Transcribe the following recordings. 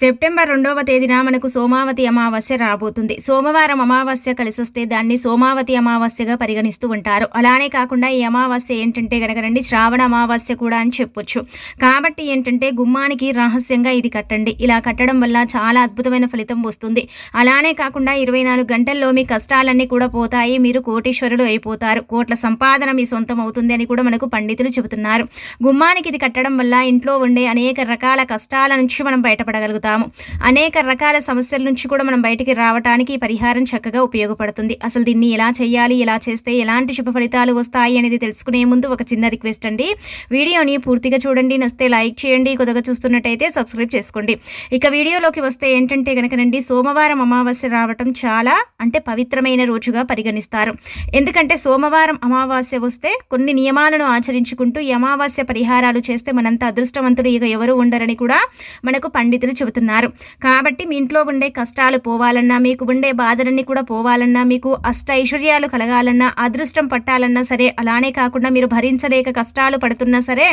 September రెండవ తేదీన మనకు సోమావతి అమావాస్య రాబోతుంది. సోమవారం అమావాస్య కలిసి వస్తే దాన్ని సోమావతి అమావాస్యగా పరిగణిస్తూ ఉంటారు. అలానే కాకుండా ఈ అమావాస్య ఏంటంటే కనుక శ్రావణ అమావాస్య కూడా అని చెప్పొచ్చు. కాబట్టి ఏంటంటే గుమ్మానికి రహస్యంగా ఇది కట్టండి. ఇలా కట్టడం వల్ల చాలా అద్భుతమైన ఫలితం వస్తుంది. అలానే కాకుండా ఇరవై నాలుగు గంటల్లో మీ కష్టాలన్నీ కూడా పోతాయి. మీరు కోటీశ్వరులు అయిపోతారు. కోట్ల సంపాదన మీ సొంతం అవుతుంది అని కూడా మనకు పండితులు చెబుతున్నారు. గుమ్మానికి ఇది కట్టడం వల్ల ఇంట్లో ఉండే అనేక రకాల కష్టాల నుంచి మనం బయటపడగలుగుతాం. పొందుతాము. అనేక రకాల సమస్యల నుంచి కూడా మనం బయటికి రావడానికి పరిహారం చక్కగా ఉపయోగపడుతుంది. అసలు దీన్ని ఎలా చేయాలి ఎలా చేస్తే ఎలాంటి శుభ ఫలితాలు వస్తాయి అనేది తెలుసుకునే ముందు ఒక చిన్న రిక్వెస్ట్ అండి. వీడియోని పూర్తిగా చూడండి నస్తే లైక్ చేయండి కొద్దిగా చూస్తున్నట్టయితే సబ్స్క్రైబ్ చేసుకోండి. ఇక వీడియోలోకి వస్తే ఏంటంటే కనుకనండి సోమవారం అమావాస్య రావటం చాలా అంటే పవిత్రమైన రోజుగా పరిగణిస్తారు. ఎందుకంటే సోమవారం అమావాస్య వస్తే కొన్ని నియమాలను ఆచరించుకుంటూ ఈ అమావాస్య పరిహారాలు చేస్తే మనంత అదృష్టవంతుడు ఇక ఎవరు ఉండరని కూడా మనకు పండితులు చెబుతారు. కోరుతున్నారు. కాబట్టి మీ ఇంట్లో ఉండే కష్టాలు పోవాలన్నా మీకు ఉండే బాధలన్నీ కూడా పోవాలన్నా మీకు అష్ట ఐశ్వర్యాలు కలగాలన్నా అదృష్టం పట్టాలన్నా సరే అలానే కాకుండా మీరు భరించలేక కష్టాలు పడుతున్నా సరే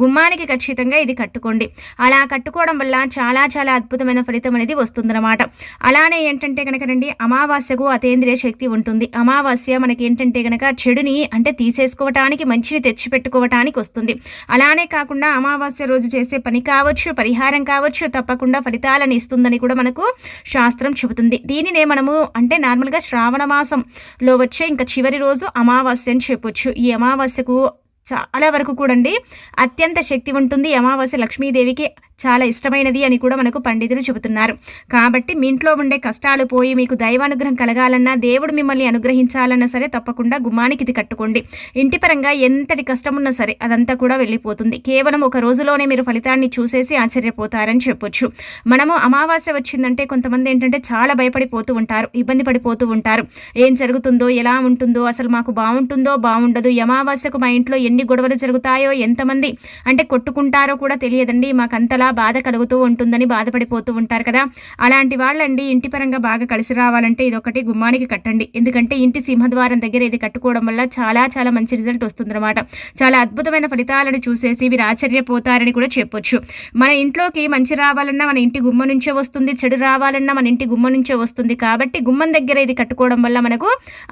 గుమ్మానికి ఖచ్చితంగా ఇది కట్టుకోండి. అలా కట్టుకోవడం వల్ల చాలా చాలా అద్భుతమైన ఫలితం అనేది వస్తుందన్నమాట. అలానే ఏంటంటే కనుక రండి అమావాస్యకు అతేంద్రియ శక్తి ఉంటుంది. అమావాస్య మనకి ఏంటంటే కనుక చెడుని అంటే తీసేసుకోవటానికి మంచిని తెచ్చిపెట్టుకోవటానికి వస్తుంది. అలానే కాకుండా అమావాస్య రోజు చేసే పని కావచ్చు పరిహారం కావచ్చు తప్పకుండా ఫలితాలను ఇస్తుందని కూడా మనకు శాస్త్రం చెబుతుంది. దీనినే మనము అంటే నార్మల్గా శ్రావణ మాసంలో వచ్చే ఇంకా చివరి రోజు అమావాస్య అని చెప్పొచ్చు. ఈ అమావాస్యకు చాలా వరకు కూడండి అత్యంత శక్తి ఉంటుంది. అమావాస్య లక్ష్మీదేవికి చాలా ఇష్టమైనది అని కూడా మనకు పండితులు చెబుతున్నారు. కాబట్టి మీ ఇంట్లో ఉండే కష్టాలు పోయి మీకు దైవానుగ్రహం కలగాలన్నా దేవుడు మిమ్మల్ని అనుగ్రహించాలన్నా సరే తప్పకుండా గుమ్మానికి ఇది కట్టుకోండి. ఇంటి పరంగా ఎంతటి కష్టం ఉన్నా సరే అదంతా కూడా వెళ్ళిపోతుంది. కేవలం ఒక రోజులోనే మీరు ఫలితాన్ని చూసేసి ఆశ్చర్యపోతారని చెప్పొచ్చు. మనము అమావాస్య వచ్చిందంటే కొంతమంది ఏంటంటే చాలా భయపడిపోతూ ఉంటారు ఇబ్బంది పడిపోతూ ఉంటారు. ఏం జరుగుతుందో ఎలా ఉంటుందో అసలు మాకు బాగుంటుందో బాగుండదు. అమావాస్యకు మా ఇంట్లో ఎన్ని గొడవలు జరుగుతాయో ఎంతమంది అంటే కొట్టుకుంటారో కూడా తెలియదండి. మాకు అంతలా చాలా బాధ కలుగుతూ ఉంటుందని బాధపడిపోతూ ఉంటారు కదా. అలాంటి వాళ్ళండి ఇంటి పరంగా బాగా కలిసి రావాలంటే ఇది ఒకటి గుమ్మానికి కట్టండి. ఎందుకంటే ఇంటి సింహద్వారం దగ్గర ఇది కట్టుకోవడం వల్ల చాలా చాలా మంచి రిజల్ట్ వస్తుందన్నమాట. చాలా అద్భుతమైన ఫలితాలను చూసేసి మీరు ఆశ్చర్యపోతారని కూడా చెప్పొచ్చు. మన ఇంట్లోకి మంచి రావాలన్నా మన ఇంటి గుమ్మ నుంచే వస్తుంది చెడు రావాలన్నా మన ఇంటి గుమ్మ నుంచే వస్తుంది. కాబట్టి గుమ్మం దగ్గర ఇది కట్టుకోవడం వల్ల మనకు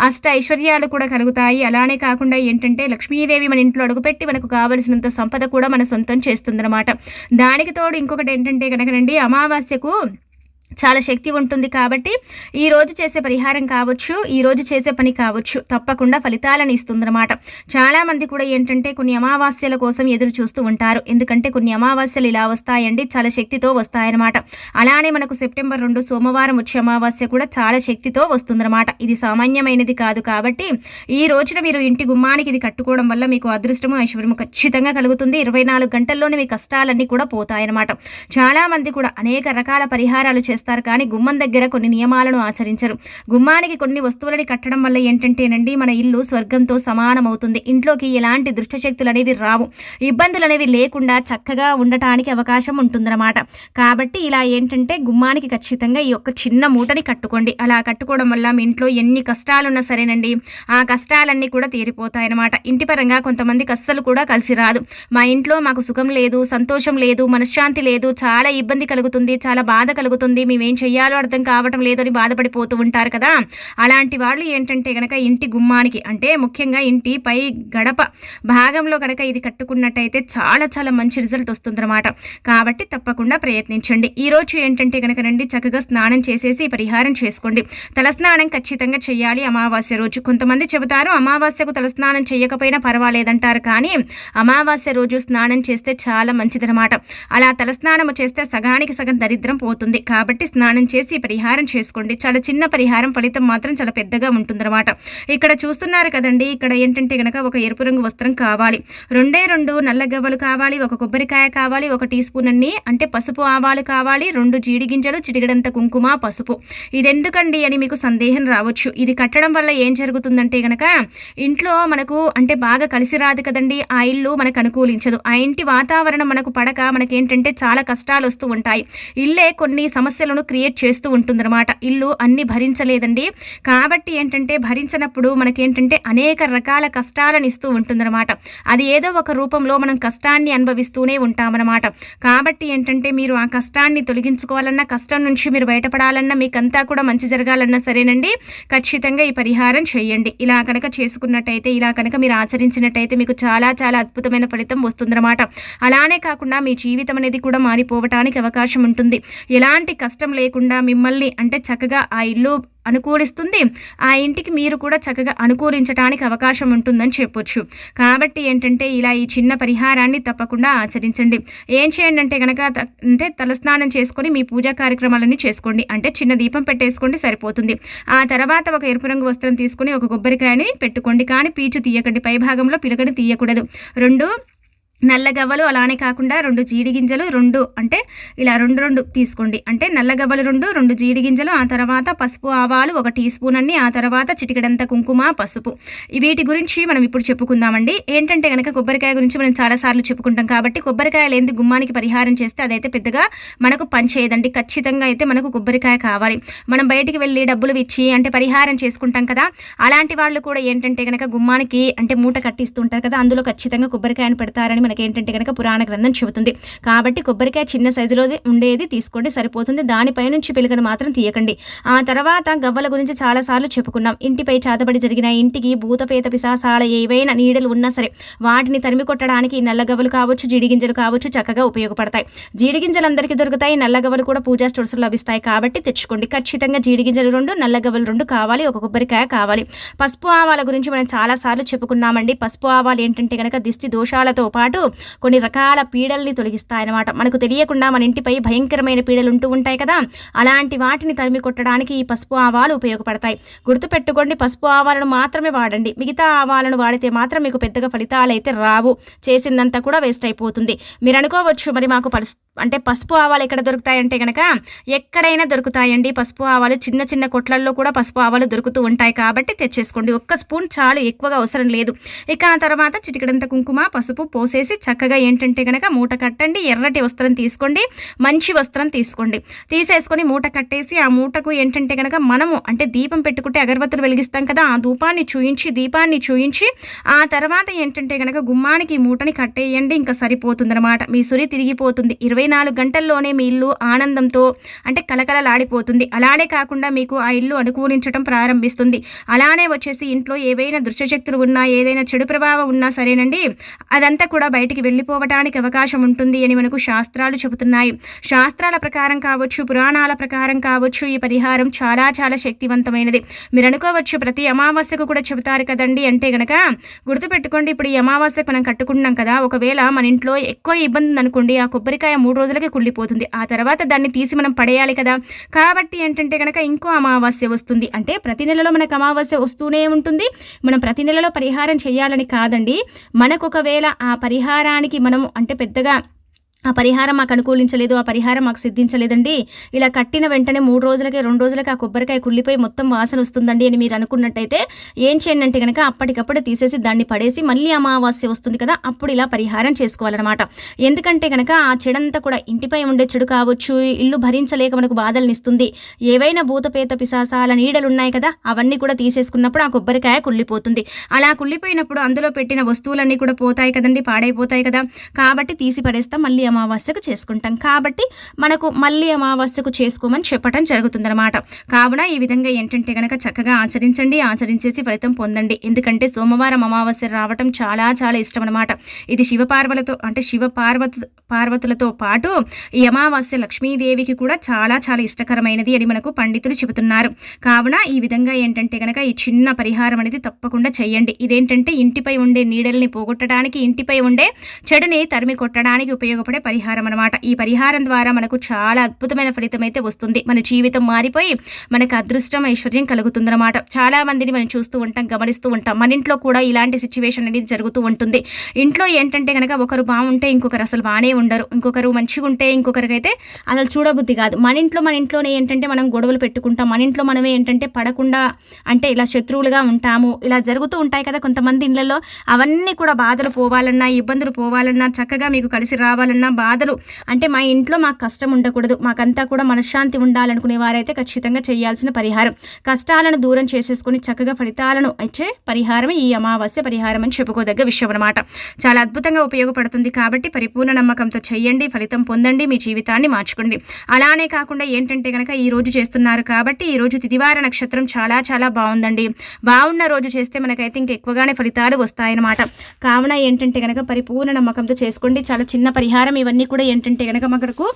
అష్ట ఐశ్వర్యాలు కూడా కలుగుతాయి. అలానే కాకుండా ఏంటంటే లక్ష్మీదేవి మన ఇంట్లో అడుగుపెట్టి మనకు కావలసినంత సంపద కూడా మన సొంతం చేస్తుందన్నమాట. దానికి తోడు ఇంకొకటి ఏంటంటే కనుకనండి అమావాస్యకు చాలా శక్తి ఉంటుంది కాబట్టి ఈ రోజు చేసే పరిహారం కావచ్చు ఈరోజు చేసే పని కావచ్చు తప్పకుండా ఫలితాలను ఇస్తుందన్నమాట. చాలామంది కూడా ఏంటంటే కొన్ని అమావాస్యల కోసం ఎదురు చూస్తూ ఉంటారు. ఎందుకంటే కొన్ని అమావాస్యలు ఇలా వస్తాయండి చాలా శక్తితో వస్తాయన్నమాట. అలానే మనకు సెప్టెంబర్ రెండు సోమవారం వచ్చే అమావాస్య కూడా చాలా శక్తితో వస్తుందన్నమాట. ఇది సామాన్యమైనది కాదు కాబట్టి ఈ రోజున మీరు ఇంటి గుమ్మానికి ఇది కట్టుకోవడం వల్ల మీకు అదృష్టము ఐశ్వర్యము ఖచ్చితంగా కలుగుతుంది. ఇరవై నాలుగు గంటల్లోనే మీ కష్టాలన్నీ కూడా పోతాయన్నమాట. చాలామంది కూడా అనేక రకాల పరిహారాలు చేస్తారు చేస్తారు. కానీ గుమ్మం దగ్గర కొన్ని నియమాలను ఆచరించరు. గుమ్మానికి కొన్ని వస్తువులని కట్టడం వల్ల ఏంటంటేనండి మన ఇల్లు స్వర్గంతో సమానమవుతుంది. ఇంట్లోకి ఎలాంటి దుష్టశక్తులు అనేవి రావు. ఇబ్బందులు అనేవి లేకుండా చక్కగా ఉండటానికి అవకాశం ఉంటుందన్నమాట. కాబట్టి ఇలా ఏంటంటే గుమ్మానికి ఖచ్చితంగా ఈ యొక్క చిన్న మూటని కట్టుకోండి. అలా కట్టుకోవడం వల్ల మీ ఇంట్లో ఎన్ని కష్టాలున్నా సరేనండి ఆ కష్టాలన్నీ కూడా తీరిపోతాయన్నమాట. ఇంటి పరంగా కొంతమందికి కస్సలు కూడా కలిసి రాదు. మా ఇంట్లో మాకు సుఖం లేదు సంతోషం లేదు మనశ్శాంతి లేదు చాలా ఇబ్బంది కలుగుతుంది చాలా బాధ కలుగుతుంది మేమేం చెయ్యాలో అర్థం కావటం లేదని బాధపడిపోతూ ఉంటారు కదా. అలాంటి వాళ్ళు ఏంటంటే కనుక ఇంటి గుమ్మానికి అంటే ముఖ్యంగా ఇంటి పై గడప భాగంలో కనుక ఇది కట్టుకున్నట్టయితే చాలా చాలా మంచి రిజల్ట్ వస్తుందన్నమాట. కాబట్టి తప్పకుండా ప్రయత్నించండి. ఈరోజు ఏంటంటే కనుక రండి చక్కగా స్నానం చేసేసి పరిహారం చేసుకోండి. తలస్నానం ఖచ్చితంగా చేయాలి అమావాస్య రోజు. కొంతమంది చెబుతారు అమావాస్యకు తలస్నానం చేయకపోయినా పర్వాలేదంటారు కానీ అమావాస్య రోజు స్నానం చేస్తే చాలా మంచిదనమాట అలా తలస్నానం చేస్తే సగానికి సగం దరిద్రం పోతుంది. కాబట్టి కాబట్టి స్నానం చేసి పరిహారం చేసుకోండి. చాలా చిన్న పరిహారం ఫలితం మాత్రం చాలా పెద్దగా ఉంటుందన్నమాట. ఇక్కడ చూస్తున్నారు కదండి ఇక్కడ ఏంటంటే కనుక ఒక ఎరుపు రంగు వస్త్రం కావాలి. రెండే రెండు నల్ల గవ్వలు కావాలి ఒక కొబ్బరికాయ కావాలి ఒక టీ స్పూన్ అన్ని అంటే పసుపు ఆవాలు కావాలి రెండు జీడి గింజలు చిటిగడంత కుంకుమ పసుపు. ఇది ఎందుకండి అని మీకు సందేహం రావచ్చు. ఇది కట్టడం వల్ల ఏం జరుగుతుందంటే గనక ఇంట్లో మనకు అంటే బాగా కలిసి రాదు కదండి ఆ ఇల్లు మనకు అనుకూలించదు. ఆ ఇంటి వాతావరణం మనకు పడక మనకేంటంటే చాలా కష్టాలు వస్తూ ఉంటాయి. ఇల్లే కొన్ని సమస్యలు సమస్యలను క్రియేట్ చేస్తూ ఉంటుందన్నమాట. ఇల్లు అన్ని భరించలేదండి. కాబట్టి ఏంటంటే భరించినప్పుడు మనకేంటంటే అనేక రకాల కష్టాలను ఇస్తూ ఉంటుందన్నమాట. అది ఏదో ఒక రూపంలో మనం కష్టాన్ని అనుభవిస్తూనే ఉంటామన్నమాట. కాబట్టి ఏంటంటే మీరు ఆ కష్టాన్ని తొలగించుకోవాలన్నా కష్టం నుంచి మీరు బయటపడాలన్నా మీకంతా కూడా మంచి జరగాలన్నా సరేనండి. ఖచ్చితంగా ఈ పరిహారం చేయండి. ఇలా కనుక చేసుకున్నట్టయితే ఇలా కనుక మీరు ఆచరించినట్టయితే మీకు చాలా చాలా అద్భుతమైన ఫలితం వస్తుందన్నమాట. అలానే కాకుండా మీ జీవితం అనేది కూడా మారిపోవటానికి అవకాశం ఉంటుంది. ఎలాంటి కష్టం లేకుండా మిమ్మల్ని అంటే చక్కగా ఆ ఇల్లు అనుకూలిస్తుంది. ఆ ఇంటికి మీరు కూడా చక్కగా అనుకూలించడానికి అవకాశం ఉంటుందని చెప్పొచ్చు. కాబట్టి ఏంటంటే ఇలా ఈ చిన్న పరిహారాన్ని తప్పకుండా ఆచరించండి. ఏం చేయండి అంటే కనుక అంటే తలస్నానం చేసుకొని మీ పూజా కార్యక్రమాలన్నీ చేసుకోండి. అంటే చిన్న దీపం పెట్టేసుకోండి సరిపోతుంది. ఆ తర్వాత ఒక ఎరుపు రంగు వస్త్రం తీసుకొని ఒక కొబ్బరికాయని పెట్టుకోండి. కానీ పీచు తీయకండి. పై భాగంలో పిలకని తీయకూడదు. రెండు నల్లగవ్వలు అలానే కాకుండా రెండు జీడి గింజలు రెండు అంటే ఇలా రెండు రెండు తీసుకోండి. అంటే నల్లగవ్వలు రెండు రెండు జీడి గింజలు ఆ తర్వాత పసుపు ఆవాలు ఒక టీ స్పూన్ అన్ని ఆ తర్వాత చిటికెడంత కుంకుమ పసుపు. వీటి గురించి మనం ఇప్పుడు చెప్పుకుందామండి. ఏంటంటే కనుక కొబ్బరికాయ గురించి మనం చాలాసార్లు చెప్పుకుంటాం కాబట్టి కొబ్బరికాయ లేని గుమ్మానికి పరిహారం చేస్తే అదైతే పెద్దగా మనకు పనిచేయదండి ఖచ్చితంగా అయితే మనకు కొబ్బరికాయ కావాలి. మనం బయటికి వెళ్ళి డబ్బులు ఇచ్చి అంటే పరిహారం చేసుకుంటాం కదా. అలాంటి వాళ్ళు కూడా ఏంటంటే కనుక గుమ్మానికి అంటే మూట కట్టిస్తుంటారు కదా. అందులో ఖచ్చితంగా కొబ్బరికాయను పెడతారని మనకేంటంటే కనుక పురాణ గ్రంథం చెబుతుంది. కాబట్టి కొబ్బరికాయ చిన్న సైజులో ఉండేది తీసుకోండి సరిపోతుంది. దానిపై నుంచి పిలకను మాత్రం తీయకండి. ఆ తర్వాత గవ్వల గురించి చాలాసార్లు చెప్పుకున్నాం. ఇంటిపై చాతబడి జరిగిన ఇంటికి భూతపేత పిశాసాల ఏవైనా నీడలు ఉన్నా సరే వాటిని తరిమి కొట్టడానికి నల్లగవ్వలు కావచ్చు జీడిగింజలు కావచ్చు చక్కగా ఉపయోగపడతాయి. జీడిగింజలు అందరికీ దొరుకుతాయి నల్లగవ్వలు కూడా పూజా స్టోర్స్లో లభిస్తాయి కాబట్టి తెచ్చుకోండి. ఖచ్చితంగా జీడిగింజలు రెండు నల్లగవ్వలు రెండు కావాలి ఒక కొబ్బరికాయ కావాలి. పసుపు ఆవాల గురించి మనం చాలాసార్లు చెప్పుకున్నామండి. పసుపు ఆవాలు ఏంటంటే కనుక దిష్టి దోషాలతో పాటు కొన్ని రకాల పీడల్ని తొలగిస్తాయన్నమాట. మనకు తెలియకుండా మన ఇంటిపై భయంకరమైన పీడలు ఉంటూ ఉంటాయి కదా. అలాంటి వాటిని తరిమి కొట్టడానికి ఈ పసుపు ఆవాలు ఉపయోగపడతాయి. గుర్తుపెట్టుకోండి పసుపు ఆవాలను మాత్రమే వాడండి. మిగతా ఆవాలను వాడితే మాత్రం మీకు పెద్దగా ఫలితాలు అయితే రావు. చేసిందంతా కూడా వేస్ట్ అయిపోతుంది. మీరు అనుకోవచ్చు మరి మాకు పలుసు అంటే పసుపు ఆవాలు ఎక్కడ దొరుకుతాయంటే కనుక ఎక్కడైనా దొరుకుతాయండి. పసుపు ఆవాలు చిన్న చిన్న కొట్లల్లో కూడా పసుపు ఆవాలు దొరుకుతూ ఉంటాయి కాబట్టి తెచ్చేసుకోండి. ఒక్క స్పూన్ చాలు ఎక్కువగా అవసరం లేదు. ఇక ఆ తర్వాత చిటికడంత కుంకుమ పసుపు పోసే చేసి చక్కగా ఏంటంటే కనుక మూట కట్టండి ఎర్రటి వస్త్రం తీసుకోండి మంచి వస్త్రం తీసుకోండి. తీసేసుకొని మూట కట్టేసి ఆ మూటకు ఏంటంటే కనుక మనము అంటే దీపం పెట్టుకుంటే అగరబత్తులు వెలిగిస్తాం కదా ఆ ధూపాన్ని చూయించి దీపాన్ని చూయించి ఆ తర్వాత ఏంటంటే కనుక గుమ్మానికి మూటని కట్టేయండి ఇంకా సరిపోతుందన్నమాట. మీ సురి తిరిగిపోతుంది. ఇరవై నాలుగు గంటల్లోనే మీ ఇల్లు ఆనందంతో అంటే కలకలలాడిపోతుంది అలానే కాకుండా మీకు ఆ ఇల్లు అనుకూలించడం ప్రారంభిస్తుంది. అలానే వచ్చేసి ఇంట్లో ఏవైనా దృశ్యశక్తులు ఉన్నా ఏదైనా చెడు ప్రభావం ఉన్నా సరేనండి అదంతా కూడా బయటికి వెళ్ళిపోవటానికి అవకాశం ఉంటుంది అని మనకు శాస్త్రాలు చెబుతున్నాయి. శాస్త్రాల ప్రకారం కావచ్చు పురాణాల ప్రకారం కావచ్చు ఈ పరిహారం చాలా చాలా శక్తివంతమైనది. మీరు అనుకోవచ్చు ప్రతి అమావాస్యకు కూడా చెబుతారు కదండి. అంటే గనక గుర్తుపెట్టుకోండి ఇప్పుడు ఈ అమావాస్యకు మనం కట్టుకున్నాం కదా ఒకవేళ మన ఇంట్లో ఎక్కువ ఇబ్బంది అనుకోండి ఆ కొబ్బరికాయ మూడు రోజులకి కుళ్ళిపోతుంది. ఆ తర్వాత దాన్ని తీసి మనం పడేయాలి కదా. కాబట్టి ఏంటంటే కనుక ఇంకో అమావాస్య వస్తుంది. అంటే ప్రతి నెలలో మనకు అమావాస్య వస్తూనే ఉంటుంది. మనం ప్రతి నెలలో పరిహారం చేయాలని కాదండి. మనకు ఒకవేళ ఆ పరిహారం పరిహారానికి మనం అంటే పెద్దగా ఆ పరిహారం మాకు అనుకూలించలేదు ఆ పరిహారం మాకు సిద్ధించలేదండి. ఇలా కట్టిన వెంటనే మూడు రోజులకి రెండు రోజులకి ఆ కొబ్బరికాయ కుళ్ళిపోయి మొత్తం వాసన వస్తుందండి అని మీరు అనుకున్నట్టయితే ఏం చేయండి అంటే కనుక అప్పటికప్పుడు తీసేసి దాన్ని పడేసి మళ్ళీ అమావాస్య వస్తుంది కదా అప్పుడు ఇలా పరిహారం చేసుకోవాలన్నమాట. ఎందుకంటే కనుక ఆ చెడంతా కూడా ఇంటిపై ఉండే చెడు కావచ్చు ఇల్లు భరించలేక మనకు బాధలనిస్తుంది ఏవైనా భూతపేత పిశాసాల నీడలు ఉన్నాయి కదా అవన్నీ కూడా తీసేసుకున్నప్పుడు ఆ కొబ్బరికాయ కుళ్ళిపోతుంది. అలా కుళ్ళిపోయినప్పుడు అందులో పెట్టిన వస్తువులన్నీ కూడా పోతాయి కదండి పాడైపోతాయి కదా. కాబట్టి తీసి పడేస్తాం మళ్ళీ అమావాస్యకు చేసుకుంటాం. కాబట్టి మనకు మళ్ళీ అమావాస్యకు చేసుకోమని చెప్పడం జరుగుతుందన్నమాట. కావున ఈ విధంగా ఏంటంటే కనుక చక్కగా ఆచరించండి ఆచరించేసి ఫలితం పొందండి. ఎందుకంటే సోమవారం అమావాస్య రావటం చాలా చాలా ఇష్టం అనమాట ఇది శివపార్వలతో అంటే శివ పార్వత పార్వతులతో పాటు ఈ అమావాస్య లక్ష్మీదేవికి కూడా చాలా చాలా ఇష్టకరమైనది అని మనకు పండితులు చెబుతున్నారు. కావున ఈ విధంగా ఏంటంటే కనుక ఈ చిన్న పరిహారం అనేది తప్పకుండా చేయండి. ఇదేంటంటే ఇంటిపై ఉండే నీడల్ని పోగొట్టడానికి ఇంటిపై ఉండే చెడుని తరిమి కొట్టడానికి ఉపయోగపడే పరిహారం అనమాట ఈ పరిహారం ద్వారా మనకు చాలా అద్భుతమైన ఫలితం అయితే వస్తుంది. మన జీవితం మారిపోయి మనకు అదృష్టం ఐశ్వర్యం కలుగుతుందన్నమాట. చాలా మందిని మనం చూస్తూ ఉంటాం గమనిస్తూ ఉంటాం. మన ఇంట్లో కూడా ఇలాంటి సిచ్యువేషన్ అనేది జరుగుతూ ఉంటుంది. ఇంట్లో ఏంటంటే కనుక ఒకరు బాగుంటే ఇంకొకరు అసలు బాగానే ఉండరు. ఇంకొకరు మంచిగా ఉంటే ఇంకొకరికైతే అసలు చూడబుద్ధి కాదు. మన ఇంట్లో మన ఇంట్లోనే ఏంటంటే మనం గొడవలు పెట్టుకుంటాం. మన ఇంట్లో మనమే ఏంటంటే పడకుండా అంటే ఇలా శత్రువులుగా ఉంటాము. ఇలా జరుగుతూ ఉంటాయి కదా కొంతమంది ఇళ్ళలో. అవన్నీ కూడా బాధలు పోవాలన్నా ఇబ్బందులు పోవాలన్నా చక్కగా మీకు కలిసి రావాలన్నా బాధలు. అంటే మా ఇంట్లో మాకు కష్టం ఉండకూడదు. మాకంతా కూడా మనశ్శాంతి ఉండాలనుకునే వారైతే ఖచ్చితంగా చేయాల్సిన పరిహారం. కష్టాలను దూరం చేసేసుకొని చక్కగా ఫలితాలను ఇచ్చే పరిహారం ఈ అమావాస్య పరిహారం అని చెప్పుకోదగ్గ విషయం అనమాట చాలా అద్భుతంగా ఉపయోగపడుతుంది కాబట్టి పరిపూర్ణ నమ్మకంతో చేయండి ఫలితం పొందండి మీ జీవితాన్ని మార్చుకోండి. అలానే కాకుండా ఏంటంటే కనుక ఈ రోజు చేస్తున్నారు కాబట్టి ఈ రోజు తిదివార నక్షత్రం చాలా చాలా బాగుందండి. బాగున్న రోజు చేస్తే మనకైతే ఇంకా ఎక్కువగానే ఫలితాలు వస్తాయన్నమాట. కావున ఏంటంటే కనుక పరిపూర్ణ నమ్మకంతో చేసుకోండి. చాలా చిన్న పరిహారం ఇవన్నీ కూడా ఏంటంటే కనుక మనకు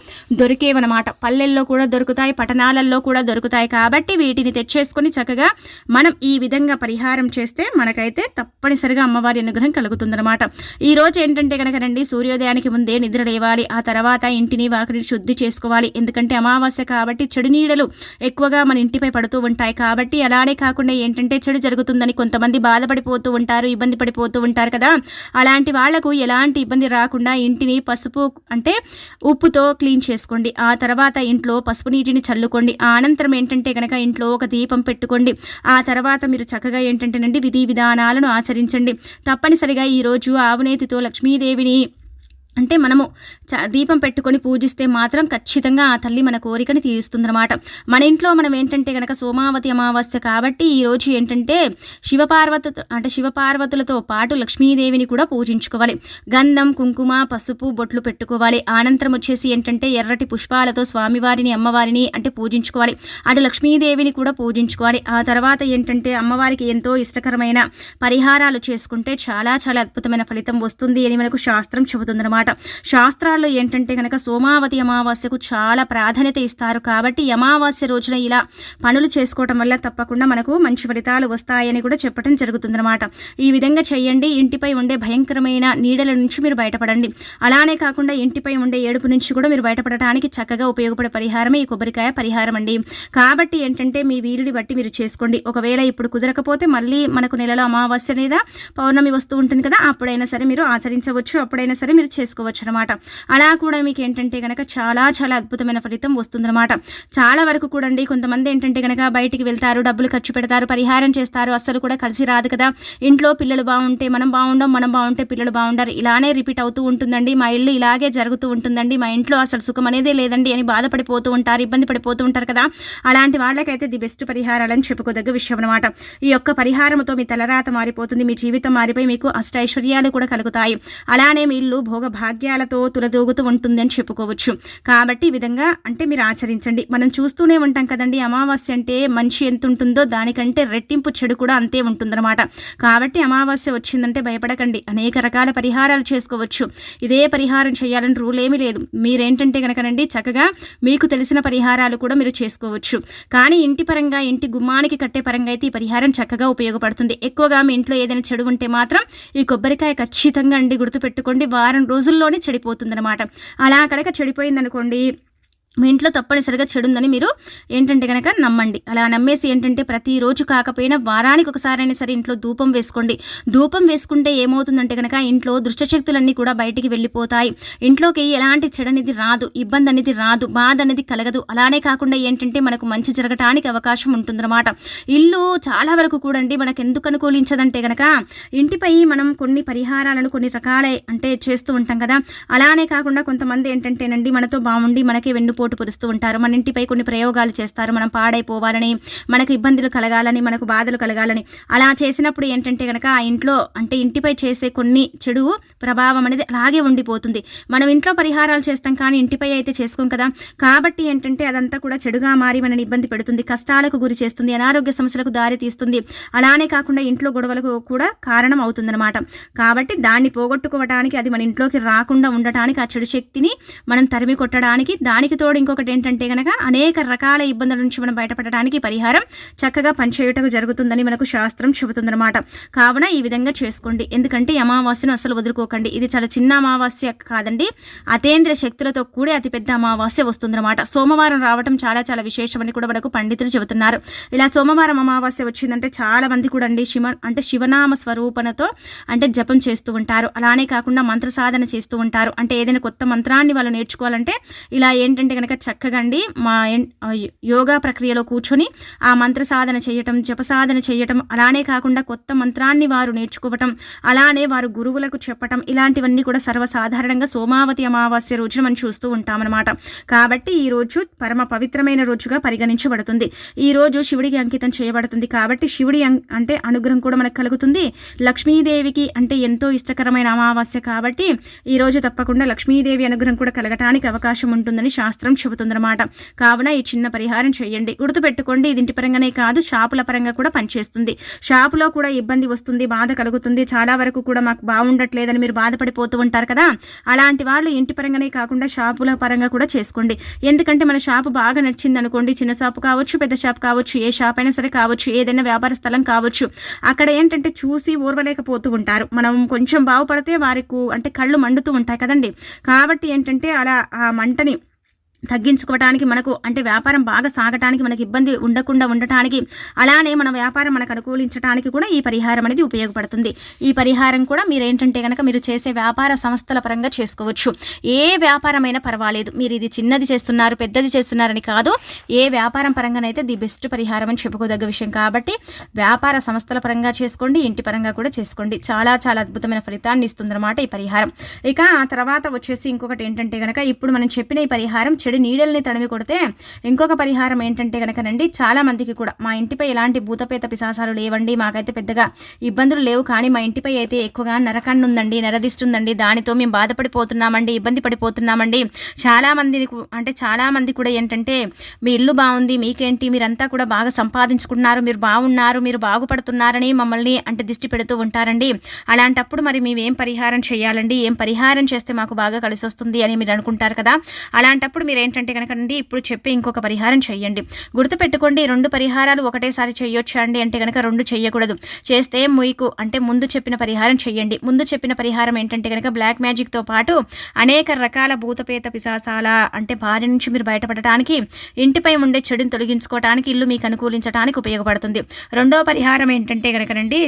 దొరికేవన్నమాట. పల్లెల్లో కూడా దొరుకుతాయి పట్టణాలలో కూడా దొరుకుతాయి కాబట్టి వీటిని తెచ్చేసుకొని చక్కగా మనం ఈ విధంగా పరిహారం చేస్తే మనకైతే తప్పనిసరిగా అమ్మవారి అనుగ్రహం కలుగుతుందన్నమాట. ఈరోజు ఏంటంటే కనుక రండి సూర్యోదయానికి ముందే నిద్ర లేవాలి ఆ తర్వాత ఇంటిని వాకిని శుద్ధి చేసుకోవాలి. ఎందుకంటే అమావాస్య కాబట్టి చెడు నీడలు ఎక్కువగా మన ఇంటిపై పడుతూ ఉంటాయి కాబట్టి అలానే కాకుండా ఏంటంటే చెడు జరుగుతుందని కొంతమంది బాధపడిపోతూ ఉంటారు ఇబ్బంది పడిపోతూ ఉంటారు కదా. అలాంటి వాళ్ళకు ఎలాంటి ఇబ్బంది రాకుండా ఇంటిని పసుపు అంటే ఉప్పుతో క్లీన్ చేసుకోండి. ఆ తర్వాత ఇంట్లో పసుపు నీటిని చల్లుకోండి. అనంతరం ఏంటంటే కనుక ఇంట్లో ఒక దీపం పెట్టుకోండి. ఆ తర్వాత మీరు చక్కగా ఏంటంటేనండి విధి విధానాలను ఆచరించండి. తప్పనిసరిగా ఈరోజు ఆవునేతితో లక్ష్మీదేవిని అంటే మనము చ దీపం పెట్టుకొని పూజిస్తే మాత్రం ఖచ్చితంగా ఆ తల్లి మన కోరికని తీరుస్తుందన్నమాట. మన ఇంట్లో మనం ఏంటంటే కనుక సోమావతి అమావాస్య కాబట్టి ఈరోజు ఏంటంటే శివపార్వత అంటే శివపార్వతులతో పాటు లక్ష్మీదేవిని కూడా పూజించుకోవాలి. గంధం కుంకుమ పసుపు బొట్లు పెట్టుకోవాలి. అనంతరం వచ్చేసి ఏంటంటే ఎర్రటి పుష్పాలతో స్వామివారిని అమ్మవారిని అంటే పూజించుకోవాలి. అటు లక్ష్మీదేవిని కూడా పూజించుకోవాలి. ఆ తర్వాత ఏంటంటే అమ్మవారికి ఎంతో ఇష్టకరమైన పరిహారాలు చేసుకుంటే చాలా చాలా అద్భుతమైన ఫలితం వస్తుంది అని మనకు శాస్త్రం చెబుతుందన్నమాట. శాస్త్రాల్లో ఏంటంటే కనుక సోమావతి అమావాస్యకు చాలా ప్రాధాన్యత ఇస్తారు కాబట్టి అమావాస్య రోజున ఇలా పనులు చేసుకోవటం వల్ల తప్పకుండా మనకు మంచి ఫలితాలు వస్తాయని కూడా చెప్పడం జరుగుతుందన్నమాట. ఈ విధంగా చేయండి. ఇంటిపై ఉండే భయంకరమైన నీడల నుంచి మీరు బయటపడండి. అలానే కాకుండా ఇంటిపై ఉండే ఏడుపు నుంచి కూడా మీరు బయటపడటానికి చక్కగా ఉపయోగపడే పరిహారమే ఈ కొబ్బరికాయ పరిహారం అండి. కాబట్టి ఏంటంటే మీ వీరుడి బట్టి మీరు చేసుకోండి. ఒకవేళ ఇప్పుడు కుదరకపోతే మళ్ళీ మనకు నెలలో అమావాస్య లేదా పౌర్ణమి వస్తూ ఉంటుంది కదా అప్పుడైనా సరే మీరు ఆచరించవచ్చు. అప్పుడైనా సరే మీరు చేసుకోవచ్చు అనమాట అలా కూడా మీకు ఏంటంటే కనుక చాలా చాలా అద్భుతమైన ఫలితం వస్తుందన్నమాట. చాలా వరకు కూడా అండి కొంతమంది ఏంటంటే కనుక బయటికి వెళ్తారు డబ్బులు ఖర్చు పెడతారు పరిహారం చేస్తారు అస్సలు కూడా కలిసి రాదు కదా. ఇంట్లో పిల్లలు బాగుంటే మనం బాగుండం మనం బాగుంటే పిల్లలు బాగుండారు. ఇలానే రిపీట్ అవుతూ ఉంటుందండి. మా ఇల్లు ఇలాగే జరుగుతూ ఉంటుందండి. మా ఇంట్లో అసలు సుఖం అనేదే లేదండి అని బాధపడిపోతూ ఉంటారు ఇబ్బంది పడిపోతూ ఉంటారు కదా. అలాంటి వాళ్ళకైతే ది బెస్ట్ పరిహారాలని చెప్పుకోదగ్గ విషయం అనమాట ఈ యొక్క పరిహారంతో మీ తలరాత మారిపోతుంది మీ జీవితం మారిపోయి మీకు అష్టైశ్వర్యాలు కూడా కలుగుతాయి. అలానే మీ ఇల్లు భోగ భాగ్యాలతో తులదూగుతూ ఉంటుంది అని చెప్పుకోవచ్చు. కాబట్టి ఈ విధంగా అంటే మీరు ఆచరించండి. మనం చూస్తూనే ఉంటాం కదండి అమావాస్య అంటే మంచి ఎంత ఉంటుందో దానికంటే రెట్టింపు చెడు కూడా అంతే ఉంటుందన్నమాట. కాబట్టి అమావాస్య వచ్చిందంటే భయపడకండి. అనేక రకాల పరిహారాలు చేసుకోవచ్చు. ఇదే పరిహారం చేయాలని రూల్ ఏమీ లేదు. మీరేంటంటే కనుకనండి చక్కగా మీకు తెలిసిన పరిహారాలు కూడా మీరు చేసుకోవచ్చు. కానీ ఇంటి పరంగా ఇంటి గుమ్మానికి కట్టే పరంగా అయితే ఈ పరిహారం చక్కగా ఉపయోగపడుతుంది. ఎక్కువగా మీ ఇంట్లో ఏదైనా చెడు ఉంటే మాత్రం ఈ కొబ్బరికాయ ఖచ్చితంగా అండి గుర్తుపెట్టుకోండి. వారం రోజులు రోజుల్లోనే చెడిపోతుందన్నమాట. అలా కనుక చెడిపోయిందనుకోండి మీ ఇంట్లో తప్పనిసరిగా చెడుందని మీరు ఏంటంటే కనుక నమ్మండి. అలా నమ్మేసి ఏంటంటే ప్రతిరోజు కాకపోయినా వారానికి ఒకసారైనా సరే ఇంట్లో ధూపం వేసుకోండి. ధూపం వేసుకుంటే ఏమవుతుందంటే కనుక ఇంట్లో దుష్టశక్తులన్నీ కూడా బయటికి వెళ్ళిపోతాయి. ఇంట్లోకి ఎలాంటి చెడు అనేది రాదు ఇబ్బంది అనేది రాదు బాధ అనేది కలగదు. అలానే కాకుండా ఏంటంటే మనకు మంచి జరగటానికి అవకాశం ఉంటుందన్నమాట. ఇల్లు చాలా వరకు కూడా అండి మనకు ఎందుకు అనుకూలించదంటే కనుక ఇంటిపై మనం కొన్ని పరిహారాలను కొన్ని రకాల అంటే చేస్తూ ఉంటాం కదా. అలానే కాకుండా కొంతమంది ఏంటంటేనండి మనతో బాగుండి మనకే వెన్నుపో పోటు పొరుస్తూ ఉంటారు. మన ఇంటిపై కొన్ని ప్రయోగాలు చేస్తారు. మనం పాడైపోవాలని మనకు ఇబ్బందులు కలగాలని మనకు బాధలు కలగాలని. అలా చేసినప్పుడు ఏంటంటే కనుక ఆ ఇంట్లో అంటే ఇంటిపై చేసే కొన్ని చెడు ప్రభావం అనేది అలాగే ఉండిపోతుంది. మనం ఇంట్లో పరిహారాలు చేస్తాం కానీ ఇంటిపై అయితే చేసుకోం కదా. కాబట్టి ఏంటంటే అదంతా కూడా చెడుగా మారి మనని ఇబ్బంది పెడుతుంది. కష్టాలకు గురి చేస్తుంది. అనారోగ్య సమస్యలకు దారి తీస్తుంది. అలానే కాకుండా ఇంట్లో గొడవలకు కూడా కారణం అవుతుందన్నమాట. కాబట్టి దాన్ని పోగొట్టుకోవడానికి అది మన ఇంట్లోకి రాకుండా ఉండటానికి ఆ చెడు శక్తిని మనం తరిమి కొట్టడానికి దానికి తోడు కూడా ఇంకొకటి ఏంటంటే కనుక అనేక రకాల ఇబ్బందుల నుంచి మనం బయటపడడానికి పరిహారం చక్కగా పనిచేయటకు జరుగుతుందని మనకు శాస్త్రం చెబుతుందన్నమాట. కావున ఈ విధంగా చేసుకోండి. ఎందుకంటే అమావాస్యను అసలు వదులుకోకండి. ఇది చాలా చిన్న అమావాస్య కాదండి. అతేంద్ర శక్తులతో కూడి అతిపెద్ద అమావాస్య వస్తుందన్నమాట. సోమవారం రావటం చాలా చాలా విశేషమని కూడా మనకు పండితులు చెబుతున్నారు. ఇలా సోమవారం అమావాస్య వచ్చిందంటే చాలా మంది కూడా అండి శివ అంటే శివనామ స్వరూపణతో అంటే జపం చేస్తూ ఉంటారు. అలానే కాకుండా మంత్ర సాధన చేస్తూ ఉంటారు. అంటే ఏదైనా కొత్త మంత్రాన్ని వాళ్ళు నేర్చుకోవాలంటే ఇలా ఏంటంటే కనుక చక్కగా అండి మా యోగా ప్రక్రియలో కూర్చొని ఆ మంత్ర సాధన చేయటం జప సాధన చేయటం అలానే కాకుండా కొత్త మంత్రాన్ని వారు నేర్చుకోవటం అలానే వారు గురువులకు చెప్పటం ఇలాంటివన్నీ కూడా సర్వసాధారణంగా సోమావతి అమావాస్య రోజున మనం చూస్తూ ఉంటామన్నమాట. కాబట్టి ఈ రోజు పరమ పవిత్రమైన రోజుగా పరిగణించబడుతుంది. ఈ రోజు శివుడికి అంకితం చేయబడుతుంది. కాబట్టి శివుడి అంటే అనుగ్రహం కూడా మనకు కలుగుతుంది. లక్ష్మీదేవికి అంటే ఎంతో ఇష్టకరమైన అమావాస్య కాబట్టి ఈ రోజు తప్పకుండా లక్ష్మీదేవి అనుగ్రహం కూడా కలగటానికి అవకాశం ఉంటుందని శాస్త్రం చెబుతుందన్నమాట కావున ఈ చిన్న పరిహారం చేయండి. గుర్తుపెట్టుకోండి ఇది ఇంటి పరంగానే కాదు షాపుల పరంగా కూడా పనిచేస్తుంది. షాపులో కూడా ఇబ్బంది వస్తుంది బాధ కలుగుతుంది. చాలా వరకు కూడా మాకు బాగుండట్లేదని మీరు బాధపడిపోతూ ఉంటారు కదా? అలాంటి వాళ్ళు ఇంటి పరంగానే కాకుండా షాపుల పరంగా కూడా చేసుకోండి. ఎందుకంటే మన షాపు బాగా నచ్చింది అనుకోండి చిన్న షాపు కావచ్చు పెద్ద షాప్ కావచ్చు ఏ షాప్ అయినా సరే కావచ్చు ఏదైనా వ్యాపార స్థలం కావచ్చు. అక్కడ ఏంటంటే చూసి ఓర్వలేకపోతూ ఉంటారు. మనం కొంచెం బాగుపడితే వారికి అంటే కళ్ళు మండుతూ ఉంటాయి కదండి. కాబట్టి ఏంటంటే అలా ఆ మంటని తగ్గించుకోవటానికి మనకు అంటే వ్యాపారం బాగా సాగటానికి మనకి ఇబ్బంది ఉండకుండా ఉండటానికి అలానే మన వ్యాపారం మనకు అనుకూలించడానికి కూడా ఈ పరిహారం అనేది ఉపయోగపడుతుంది. ఈ పరిహారం కూడా మీరు ఏంటంటే కనుక మీరు చేసే వ్యాపార సంస్థల పరంగా చేసుకోవచ్చు. ఏ వ్యాపారమైనా పర్వాలేదు. మీరు ఇది చిన్నది చేస్తున్నారు పెద్దది చేస్తున్నారని కాదు ఏ వ్యాపారం పరంగానైతే ది బెస్ట్ పరిహారం అని చెప్పుకోదగ్గ విషయం కాబట్టి వ్యాపార సంస్థల పరంగా చేసుకోండి ఇంటి పరంగా కూడా చేసుకోండి. చాలా చాలా అద్భుతమైన ఫలితాన్ని ఇస్తుందన్నమాట ఈ పరిహారం. ఇక ఆ తర్వాత వచ్చేసి ఇంకొకటి ఏంటంటే కనుక ఇప్పుడు మనం చెప్పిన ఈ పరిహారం చెడు నీడల్ని తడిమి కొడితే ఇంకొక పరిహారం ఏంటంటే కనుకనండి చాలా మందికి కూడా. మా ఇంటిపై ఎలాంటి భూతపేత పిశాసాలు లేవండి మాకైతే పెద్దగా ఇబ్బందులు లేవు. కానీ మా ఇంటిపై అయితే ఎక్కువగా నరకన్ను ఉందండి నరదిస్తుందండి దానితో మేము బాధపడిపోతున్నామండి ఇబ్బంది పడిపోతున్నామండి. చాలామంది అంటే చాలా మంది కూడా ఏంటంటే మీ ఇల్లు బాగుంది మీకేంటి? మీరంతా కూడా బాగా సంపాదించుకున్నారు మీరు బాగున్నారు మీరు బాగుపడుతున్నారని మమ్మల్ని అంటే దిష్టి పెడుతూ ఉంటారండి. అలాంటప్పుడు మరి మేమేం పరిహారం చేయాలండి? ఏం పరిహారం చేస్తే మాకు బాగా కలిసి వస్తుంది అని మీరు అనుకుంటారు కదా. అలాంటప్పుడు మీరు ఏంటంటే కనుకండి ఇప్పుడు చెప్పి ఇంకొక పరిహారం చేయండి గుర్తుపెట్టుకోండి రెండు పరిహారాలు ఒకటేసారి చేయొచ్చా అండి అంటే కనుక రెండు చేయకూడదు చేస్తే మీకు అంటే ముందు చెప్పిన పరిహారం చేయండి ముందు చెప్పిన పరిహారం ఏంటంటే కనుక బ్లాక్ మ్యాజిక్తో పాటు అనేక రకాల భూతపేత పిశాసాల అంటే భార్య నుంచి మీరు బయటపడటానికి ఇంటిపై ఉండే చెడుని తొలగించుకోవటానికి ఇల్లు మీకు అనుకూలించడానికి ఉపయోగపడుతుంది. రెండో పరిహారం ఏంటంటే కనుకనండి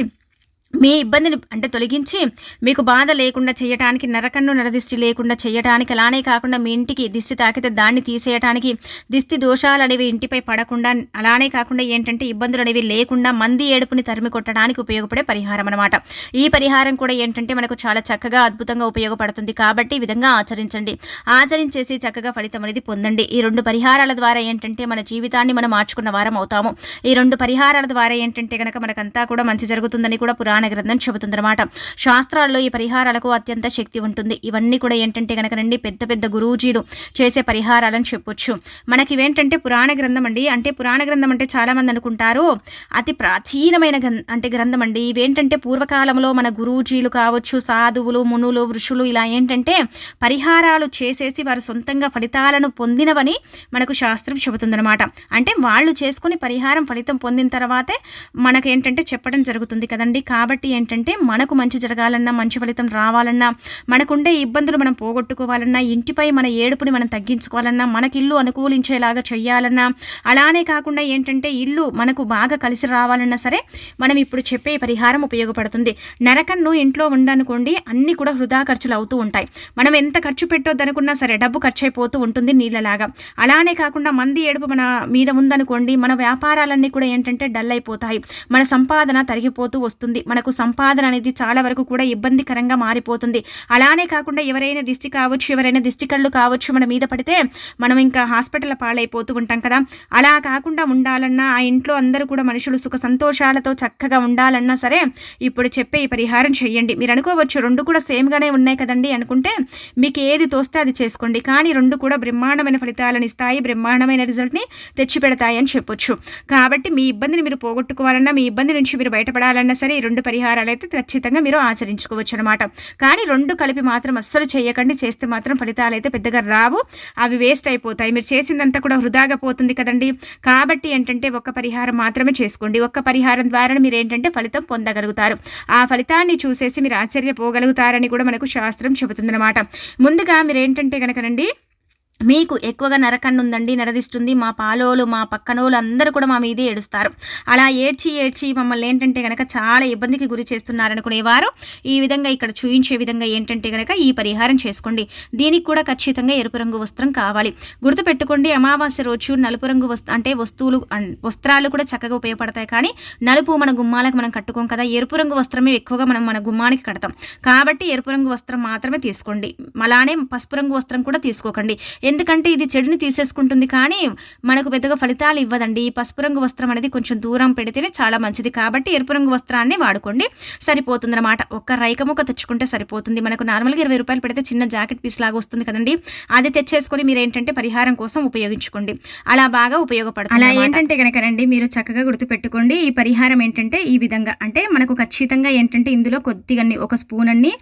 మీ ఇబ్బందిని అంటే తొలగించి మీకు బాధ లేకుండా చేయటానికి నరకన్ను నరదిష్టి లేకుండా చేయటానికి అలానే కాకుండా మీ ఇంటికి దిష్టి తాకితే దాన్ని తీసేయటానికి దిష్టి దోషాలు అనేవి ఇంటిపై పడకుండా అలానే కాకుండా ఏంటంటే ఇబ్బందులు అనేవి లేకుండా మంది ఏడుపుని తరిమి కొట్టడానికి ఉపయోగపడే పరిహారం అనమాట ఈ పరిహారం కూడా ఏంటంటే మనకు చాలా చక్కగా అద్భుతంగా ఉపయోగపడుతుంది. కాబట్టి ఈ విధంగా ఆచరించండి. ఆచరించేసి చక్కగా ఫలితం అనేది పొందండి. ఈ రెండు పరిహారాల ద్వారా ఏంటంటే మన జీవితాన్ని మనం మార్చుకున్న వారం అవుతాము. ఈ రెండు పరిహారాల ద్వారా ఏంటంటే కనుక మనకంతా కూడా మంచి జరుగుతుందని కూడా పురాణ గ్రంథం చెబుతుందన్నమాట. శాస్త్రాల్లో ఈ పరిహారాలకు అత్యంత శక్తి ఉంటుంది. ఇవన్నీ కూడా ఏంటంటే కనుక రండి పెద్ద పెద్ద గురూజీలు చేసే పరిహారాలని చెప్పొచ్చు. మనకి ఇవేంటంటే పురాణ గ్రంథం అండి. అంటే పురాణ గ్రంథం అంటే చాలామంది అనుకుంటారు అతి ప్రాచీనమైన గ్రం- అంటే గ్రంథం అండి. ఇవేంటంటే పూర్వకాలంలో మన గురూజీలు కావచ్చు సాధువులు మునులు ఋషులు ఇలా ఏంటంటే పరిహారాలు చేసేసి వారు సొంతంగా ఫలితాలను పొందినవని మనకు శాస్త్రం చెబుతుందన్నమాట. అంటే వాళ్ళు చేసుకుని పరిహారం ఫలితం పొందిన తర్వాతే మనకేంటంటే చెప్పడం జరుగుతుంది కదండి. కాబట్టి ఏంటంటే మనకు మంచి జరగాలన్నా మంచి ఫలితం రావాలన్నా మనకుండే ఇబ్బందులు మనం పోగొట్టుకోవాలన్నా ఇంటిపై మన ఏడుపుని మనం తగ్గించుకోవాలన్నా మనకి ఇల్లు అనుకూలించేలాగా చేయాలన్నా అలానే కాకుండా ఏంటంటే ఇల్లు మనకు బాగా కలిసి రావాలన్నా సరే మనం ఇప్పుడు చెప్పే పరిహారం ఉపయోగపడుతుంది. నరకన్ను ఇంట్లో ఉండనుకోండి అన్నీ కూడా వృధా ఖర్చులు అవుతూ ఉంటాయి. మనం ఎంత ఖర్చు పెట్టొద్దనుకున్నా సరే డబ్బు ఖర్చు అయిపోతూ ఉంటుంది నీళ్ళలాగా. అలానే కాకుండా మంది ఏడుపు మన మీద ఉందనుకోండి మన వ్యాపారాలన్నీ కూడా ఏంటంటే డల్ అయిపోతాయి. మన సంపాదన తరిగిపోతూ వస్తుంది. మనకు సంపాదన అనేది చాలా వరకు కూడా ఇబ్బందికరంగా మారిపోతుంది. అలానే కాకుండా ఎవరైనా దిష్టి కావచ్చు ఎవరైనా దిష్టి కళ్ళు కావచ్చు మన మీద పడితే మనం ఇంకా హాస్పిటల్ పాలైపోతూ ఉంటాం కదా. అలా కాకుండా ఉండాలన్నా ఆ ఇంట్లో అందరూ కూడా మనుషులు సుఖ సంతోషాలతో చక్కగా ఉండాలన్నా సరే ఇప్పుడు చెప్పే ఈ పరిహారం చేయండి మీరు అనుకోవచ్చు రెండు కూడా సేమ్గానే ఉన్నాయి కదండి అనుకుంటే మీకు ఏది తోస్తే అది చేసుకోండి. కానీ రెండు కూడా బ్రహ్మాండమైన ఫలితాలను ఇస్తాయి బ్రహ్మాండమైన రిజల్ట్ని తెచ్చిపెడతాయి అని చెప్పొచ్చు. కాబట్టి మీ ఇబ్బందిని మీరు పోగొట్టుకోవాలన్నా మీ ఇబ్బంది నుంచి మీరు బయటపడాలన్నా సరే ఈ రెండు పరిహారాలు అయితే ఖచ్చితంగా మీరు ఆచరించుకోవచ్చు అనమాట కానీ రెండు కలిపి మాత్రం అస్సలు చేయకండి. చేస్తే మాత్రం ఫలితాలు అయితే పెద్దగా రావు. అవి వేస్ట్ అయిపోతాయి. మీరు చేసిందంతా కూడా వృధాగా పోతుంది కదండి. కాబట్టి ఏంటంటే ఒక్క పరిహారం మాత్రమే చేసుకోండి. ఒక్క పరిహారం ద్వారా మీరు ఏంటంటే ఫలితం పొందగలుగుతారు. ఆ ఫలితాన్ని చూసేసి మీరు ఆశ్చర్యపోగలుగుతారని కూడా మనకు శాస్త్రం చెబుతుందన్నమాట. ముందుగా మీరు ఏంటంటే కనుకనండి మీకు ఎక్కువగా నరకండి ఉందండి నరదిస్తుంది. మా పాలోలు మా పక్కనోళ్ళు అందరూ కూడా మా మీదే ఏడుస్తారు. అలా ఏడ్చి ఏడ్చి మమ్మల్ని ఏంటంటే కనుక చాలా ఇబ్బందికి గురి చేస్తున్నారనుకునేవారు. ఈ విధంగా ఇక్కడ చూయించే విధంగా ఏంటంటే కనుక ఈ పరిహారం చేసుకోండి. దీనికి కూడా ఖచ్చితంగా ఎరుపు రంగు వస్త్రం కావాలి. గుర్తుపెట్టుకోండి అమావాస్య రోజు నలుపు రంగు వస్త అంటే వస్తువులు వస్త్రాలు కూడా చక్కగా ఉపయోగపడతాయి. కానీ నలుపు మన గుమ్మాలకు మనం కట్టుకోం కదా. ఎరుపు రంగు వస్త్రమే ఎక్కువగా మనం మన గుమ్మానికి కడతాం. కాబట్టి ఎరుపు రంగు వస్త్రం మాత్రమే తీసుకోండి. అలానే పసుపు రంగు వస్త్రం కూడా తీసుకోకండి. ఎందుకంటే ఇది చెడుని తీసేసుకుంటుంది కానీ మనకు పెద్దగా ఫలితాలు ఇవ్వదండి. ఈ పసుపు రంగు వస్త్రం అనేది కొంచెం దూరం పెడితేనే చాలా మంచిది. కాబట్టి ఎరుపు రంగు వస్త్రాన్ని వాడుకోండి. సరిపోతుంది అనమాట ఒక్క రైకముక్క తెచ్చుకుంటే సరిపోతుంది. మనకు నార్మల్గా ఇరవై రూపాయలు పెడితే చిన్న జాకెట్ పీస్ లాగా వస్తుంది కదండి. అది తెచ్చేసుకొని మీరు ఏంటంటే పరిహారం కోసం ఉపయోగించుకోండి. అలా బాగా ఉపయోగపడుతుంది అలా ఏంటంటే కనుకనండి మీరు చక్కగా గుర్తుపెట్టుకోండి. ఈ పరిహారం ఏంటంటే ఈ విధంగా. అంటే మనకు ఖచ్చితంగా ఏంటంటే ఇందులో కొద్దిగా ఒక స్పూన్ అన్ని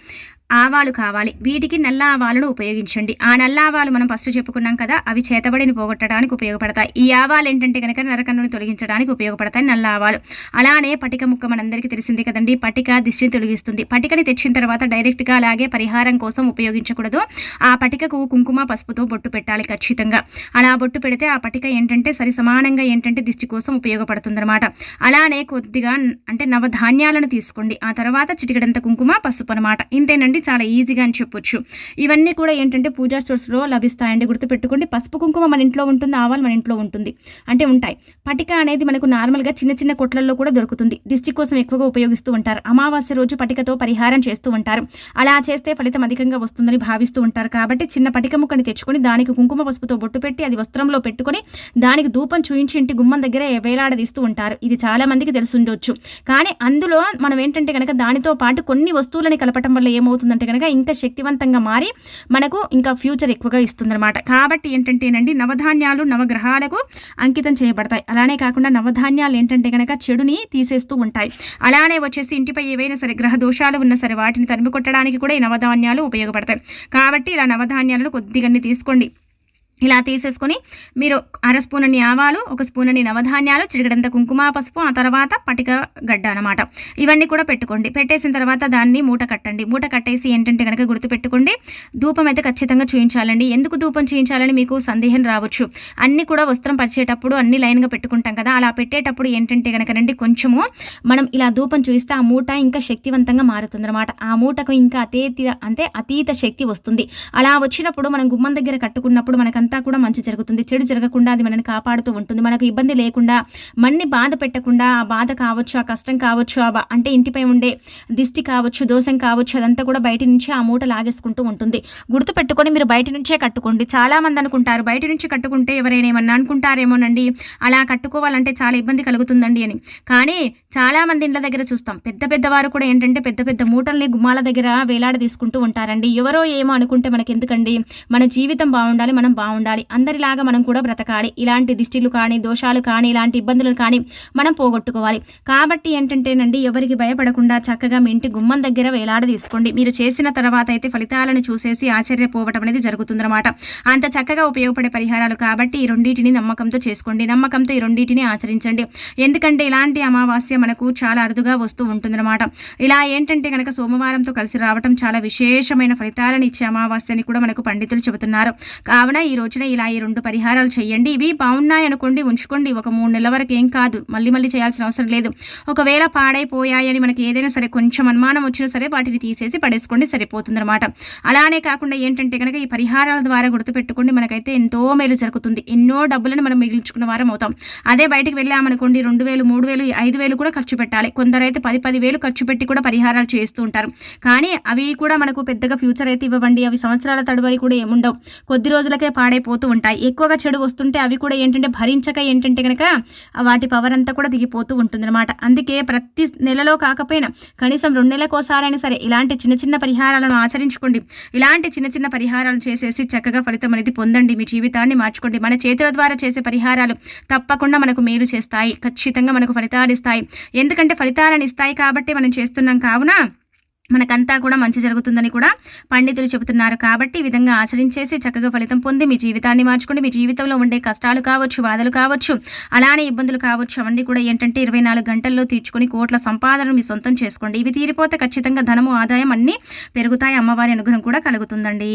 ఆవాలు కావాలి. వీటికి నల్ల ఆవాలను ఉపయోగించండి. ఆ నల్ల ఆవాలు మనం ఫస్ట్ చెప్పుకున్నాం కదా అవి చేతబడిని పోగొట్టడానికి ఉపయోగపడతాయి. ఈ ఆవాలు ఏంటంటే కనుక నరకన్నుని తొలగించడానికి ఉపయోగపడతాయి నల్ల ఆవాలు. అలానే పటిక ముక్క మనందరికీ తెలిసింది కదండి పటిక దిష్టిని తొలగిస్తుంది. పటికని తెచ్చిన తర్వాత డైరెక్ట్గా అలాగే పరిహారం కోసం ఉపయోగించకూడదు. ఆ పటికకు కుంకుమ పసుపుతో బొట్టు పెట్టాలి ఖచ్చితంగా. అలా బొట్టు పెడితే ఆ పటిక ఏంటంటే సరి సమానంగా ఏంటంటే దిష్టి కోసం ఉపయోగపడుతుందన్నమాట. అలానే కొద్దిగా అంటే నవధాన్యాలను తీసుకోండి. ఆ తర్వాత చిటికడంత కుంకుమ పసుపు అనమాట ఇంతేనండి కాబట్టి చాలా ఈజీగా అని చెప్పొచ్చు. ఇవన్నీ కూడా ఏంటంటే పూజా స్టోర్స్లో లభిస్తాయండి. గుర్తుపెట్టుకోండి పసుపు కుంకుమ మన ఇంట్లో ఉంటుంది ఆవాలు మన ఇంట్లో ఉంటుంది. అంటే ఉంటాయి. పటిక అనేది మనకు నార్మల్గా చిన్న చిన్న కొట్లల్లో కూడా దొరుకుతుంది. దిష్టి కోసం ఎక్కువగా ఉపయోగిస్తూ ఉంటారు. అమావాస్య రోజు పటికతో పరిహారం చేస్తూ ఉంటారు. అలా చేస్తే ఫలితం అధికంగా వస్తుందని భావిస్తూ ఉంటారు. కాబట్టి చిన్న పటిక ముక్కని తెచ్చుకొని దానికి కుంకుమ పసుపుతో బొట్టు పెట్టి అది వస్త్రంలో పెట్టుకొని దానికి ధూపం చూయించి ఇంటి గుమ్మం దగ్గర వేలాడదీస్తూ ఉంటారు. ఇది చాలా మందికి తెలుసుండొచ్చు కానీ అందులో మనం ఏంటంటే కనుక దానితో పాటు కొన్ని వస్తువులని కలపటం వల్ల ఏమవుతుంది? అవుతుందంటే కనుక ఇంకా శక్తివంతంగా మారి మనకు ఇంకా ఫ్యూచర్ ఎక్కువగా ఇస్తుందన్నమాట. కాబట్టి ఏంటంటేనండి నవధాన్యాలు నవగ్రహాలకు అంకితం చేయబడతాయి. అలానే కాకుండా నవధాన్యాలు ఏంటంటే కనుక చెడుని తీసేస్తూ ఉంటాయి. అలానే వచ్చేసి ఇంటిపై ఏవైనా సరే గ్రహ దోషాలు ఉన్నా సరే వాటిని తరిమి కొట్టడానికి కూడా ఈ నవధాన్యాలు ఉపయోగపడతాయి. కాబట్టి ఇలా నవధాన్యాలను కొద్దిగా తీసుకోండి. ఇలా తీసేసుకొని మీరు అర స్పూన్ అని ఆవాలు ఒక స్పూన్ అని నవధాన్యాలు చిరిగడంత కుంకుమ పసుపు ఆ తర్వాత పటిక గడ్డ అనమాట ఇవన్నీ కూడా పెట్టుకోండి. పెట్టేసిన తర్వాత దాన్ని మూట కట్టండి. మూట కట్టేసి ఏంటంటే కనుక గుర్తుపెట్టుకోండి ధూపం అయితే ఖచ్చితంగా చూయించాలండి. ఎందుకు ధూపం చూయించాలని మీకు సందేహం రావచ్చు. అన్ని కూడా వస్త్రం పరిచేటప్పుడు అన్ని లైన్గా పెట్టుకుంటాం కదా. అలా పెట్టేటప్పుడు ఏంటంటే కనుక రండి కొంచెము మనం ఇలా ధూపం చూయిస్తే ఆ మూట ఇంకా శక్తివంతంగా మారుతుందన్నమాట. ఆ మూటకు ఇంకా అతీత అంటే అతీత శక్తి వస్తుంది. అలా వచ్చినప్పుడు మనం గుమ్మం దగ్గర కట్టుకున్నప్పుడు మనకు అంతా కూడా మంచి జరుగుతుంది. చెడు జరగకుండా అది మనని కాపాడుతూ ఉంటుంది. మనకు ఇబ్బంది లేకుండా మన్ని బాధ పెట్టకుండా ఆ బాధ కావచ్చు ఆ కష్టం కావచ్చు ఆ అంటే ఇంటిపై ఉండే దిష్టి కావచ్చు దోషం కావచ్చు అదంతా కూడా బయట నుంచి ఆ మూట లాగేసుకుంటూ ఉంటుంది. గుర్తు పెట్టుకొని మీరు బయట నుంచే కట్టుకోండి. చాలా మంది అనుకుంటారు బయట నుంచి కట్టుకుంటే ఎవరైనా ఏమన్నా అనుకుంటారేమోనండి. అలా కట్టుకోవాలంటే చాలా ఇబ్బంది కలుగుతుందండి అని. కానీ చాలా మంది ఇండ్ల దగ్గర చూస్తాం. పెద్ద పెద్దవారు కూడా ఏంటంటే పెద్ద పెద్ద మూటల్ని గుమ్మాల దగ్గర వేలాడ తీసుకుంటూ ఉంటారండి. ఎవరో ఏమో అనుకుంటే మనకి ఎందుకండి మన జీవితం బాగుండాలి మనం బాగుండాలి. ఉండాలి. అందరిలాగా మనం కూడా బ్రతకాలి. ఇలాంటి దిష్టిలు కానీ దోషాలు కానీ ఇలాంటి ఇబ్బందులు కానీ మనం పోగొట్టుకోవాలి. కాబట్టి ఏంటంటేనండి ఎవరికి భయపడకుండా చక్కగా మీ ఇంటి గుమ్మం దగ్గర వేలాడ తీసుకోండి. మీరు చేసిన తర్వాత అయితే ఫలితాలను చూసేసి ఆశ్చర్యపోవటం అనేది జరుగుతుందన్నమాట. అంత చక్కగా ఉపయోగపడే పరిహారాలు కాబట్టి ఈ రెండింటిని నమ్మకంతో చేసుకోండి. నమ్మకంతో ఈ రెండింటిని ఆచరించండి. ఎందుకంటే ఇలాంటి అమావాస్య మనకు చాలా అరుదుగా వస్తూ ఉంటుందన్నమాట. ఇలా ఏంటంటే కనుక సోమవారంతో కలిసి రావటం చాలా విశేషమైన ఫలితాలను ఇచ్చే అమావాస్యని కూడా మనకు పండితులు చెబుతున్నారు. కావున ఈ వచ్చిన ఇలా ఈ రెండు పరిహారాలు చేయండి ఇవి బాగున్నాయి అనుకోండి ఉంచుకోండి. ఒక మూడు నెలల వరకు ఏం కాదు. మళ్ళీ మళ్ళీ చేయాల్సిన అవసరం లేదు. ఒకవేళ పాడైపోయాయని మనకి ఏదైనా సరే కొంచెం అనుమానం వచ్చినా సరే వాటిని తీసేసి పడేసుకోండి సరిపోతుందన్నమాట. అలానే కాకుండా ఏంటంటే కనుక ఈ పరిహారాల ద్వారా గుర్తుపెట్టుకోండి మనకైతే ఎంతో మేలు జరుగుతుంది. ఎన్నో డబ్బులను మనం మిగిల్చుకున్న వారం అవుతాం. అదే బయటకు వెళ్ళామనుకోండి రెండు వేలు మూడు వేలు ఐదు వేలు కూడా ఖర్చు పెట్టాలి. కొందరైతే పది పది వేలు ఖర్చు పెట్టి కూడా పరిహారాలు చేస్తూ ఉంటారు. కానీ అవి కూడా మనకు పెద్దగా ఫ్యూచర్ అయితే ఇవ్వండి అవి సంవత్సరాల తడబడి కూడా ఏముండవు. కొద్ది రోజులకే పాడైపోతూ ఉంటాయి. ఎక్కువగా చెడు వస్తుంటే అవి కూడా ఏంటంటే భరించక ఏంటంటే కనుక వాటి పవర్ అంతా కూడా దిగిపోతూ ఉంటుందన్నమాట. అందుకే ప్రతి నెలలో కాకపోయినా కనీసం రెండు నెలలకోసారైనా సరే ఇలాంటి చిన్న చిన్న పరిహారాలను ఆచరించుకోండి. ఇలాంటి చిన్న చిన్న పరిహారాలు చేసేసి చక్కగా ఫలితం అనేది పొందండి. మీ జీవితాన్ని మార్చుకోండి. మన చేతుల ద్వారా చేసే పరిహారాలు తప్పకుండా మనకు మేలు చేస్తాయి. ఖచ్చితంగా మనకు ఫలితాలు ఇస్తాయి. ఎందుకంటే ఫలితాలను ఇస్తాయి కాబట్టి మనం చేస్తున్నాం కావున మనకంతా కూడా మంచి జరుగుతుందని కూడా పండితులు చెబుతున్నారు. కాబట్టి ఈ విధంగా ఆచరించేసి చక్కగా ఫలితం పొంది మీ జీవితాన్ని మార్చుకుని మీ జీవితంలో ఉండే కష్టాలు కావచ్చు బాధలు కావచ్చు అలానే ఇబ్బందులు కావచ్చు అవన్నీ కూడా ఏంటంటే ఇరవై నాలుగు గంటల్లో తీర్చుకుని కోట్ల సంపాదనను మీ సొంతం చేసుకోండి. ఇవి తీరిపోతే ఖచ్చితంగా ధనము ఆదాయం అన్నీ పెరుగుతాయి. అమ్మవారి అనుగ్రహం కూడా కలుగుతుందండి.